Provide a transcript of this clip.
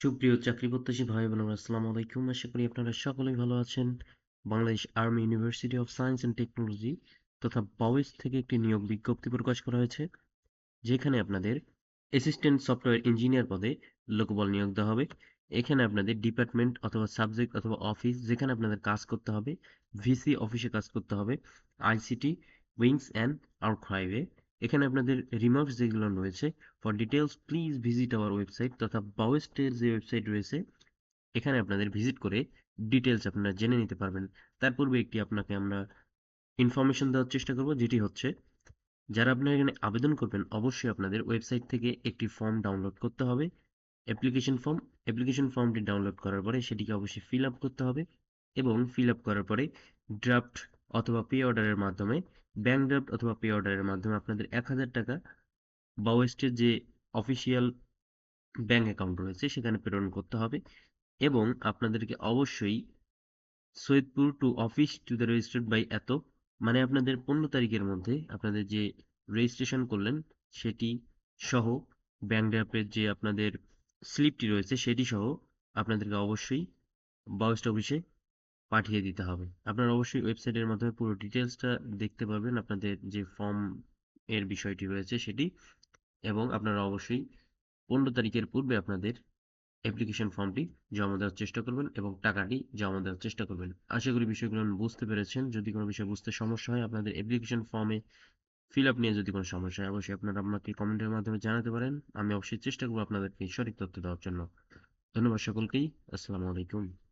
সুপ্রিয় চাকরি প্রত্যাশী ভাই বোনেরা, আসসালামু আলাইকুম। আশা করি আপনারা সকলেই ভালো আছেন। Bangladesh army university of science and technology তথা বাউইস থেকে একটি নিয়োগ বিজ্ঞপ্তি প্রকাশ করা হয়েছে, যেখানে আপনাদের অ্যাসিস্ট্যান্ট সফটওয়্যার ইঞ্জিনিয়ার পদে লোকবল নিয়োগ দেওয়া হবে। এখানে আপনাদের ডিপার্টমেন্ট অথবা সাবজেক্ট অথবা অফিস যেখানে আপনাদের কাজ করতে হবে, ভিসি অফিসে কাজ করতে হবে, আইসিটি, উইংস অ্যান্ড আর্কাইভে। এখানে আপনাদের রিমার্কস যেগুলো রয়েছে for details please visit our website তথা বাওয়েস্টের যে ওয়েবসাইট রয়েছে, এখানে আপনাদের ভিজিট করে ডিটেলস আপনারা জেনে নিতে পারবেন। তার পূর্বে একটি আপনাকে আমরা ইনফরমেশন দেওয়ার চেষ্টা করব, যেটি হচ্ছে, যারা আপনারা এখানে আবেদন করবেন, অবশ্যই আপনাদের ওয়েবসাইট থেকে একটি ফর্ম ডাউনলোড করতে হবে। অ্যাপ্লিকেশন ফর্ম অ্যাপ্লিকেশন ফর্মটি ডাউনলোড করার পরে সেটিকে অবশ্যই ফিল আপ করতে হবে এবং ফিল আপ করার পরে ড্রাফট অথবা পে অর্ডারের মাধ্যমে ব্যাংক ড্রাফট অথবা পে অর্ডারের মাধ্যমে আপনাদের এক হাজার টাকা বাওয়েস্টের যে অফিসিয়াল ব্যাংক অ্যাকাউন্ট রয়েছে, সেখানে প্রেরণ করতে হবে এবং আপনাদেরকে অবশ্যই Saidpur to office to the registered by এত মানে আপনাদের পনেরো তারিখের মধ্যে আপনাদের যে রেজিস্ট্রেশন করলেন, সেটি সহ ব্যাংক ড্রাফটের যে আপনাদের স্লিপটি রয়েছে, সেটি সহ আপনাদেরকে অবশ্যই বাউস্ট অফিসে পাঠিয়ে দিতে হবে। আপনারা অবশ্যই ওয়েবসাইটের মাধ্যমে পুরো ডিটেলসটা দেখতে পারবেন আপনাদের যে ফর্ম এর বিষয়টি রয়েছে সেটি এবং আপনারা অবশ্যই পনেরো তারিখের পূর্বে আপনাদের অ্যাপ্লিকেশন ফর্মটি জমা দেওয়ার চেষ্টা করবেন এবং টাকাটি জমা দেওয়ার চেষ্টা করবেন। আশা করি বিষয়গুলো বুঝতে পেরেছেন। যদি কোনো বিষয় বুঝতে সমস্যা হয়, আপনাদের অ্যাপ্লিকেশন ফর্মে ফিল আপ নিয়ে যদি কোনো সমস্যা হয়, অবশ্যই আপনারা আমাকে কমেন্টের মাধ্যমে জানাতে পারেন। আমি অবশ্যই চেষ্টা করব আপনাদেরকে সঠিক তথ্য দেওয়ার জন্য। ধন্যবাদ সকলকেই। আসসালামু আলাইকুম।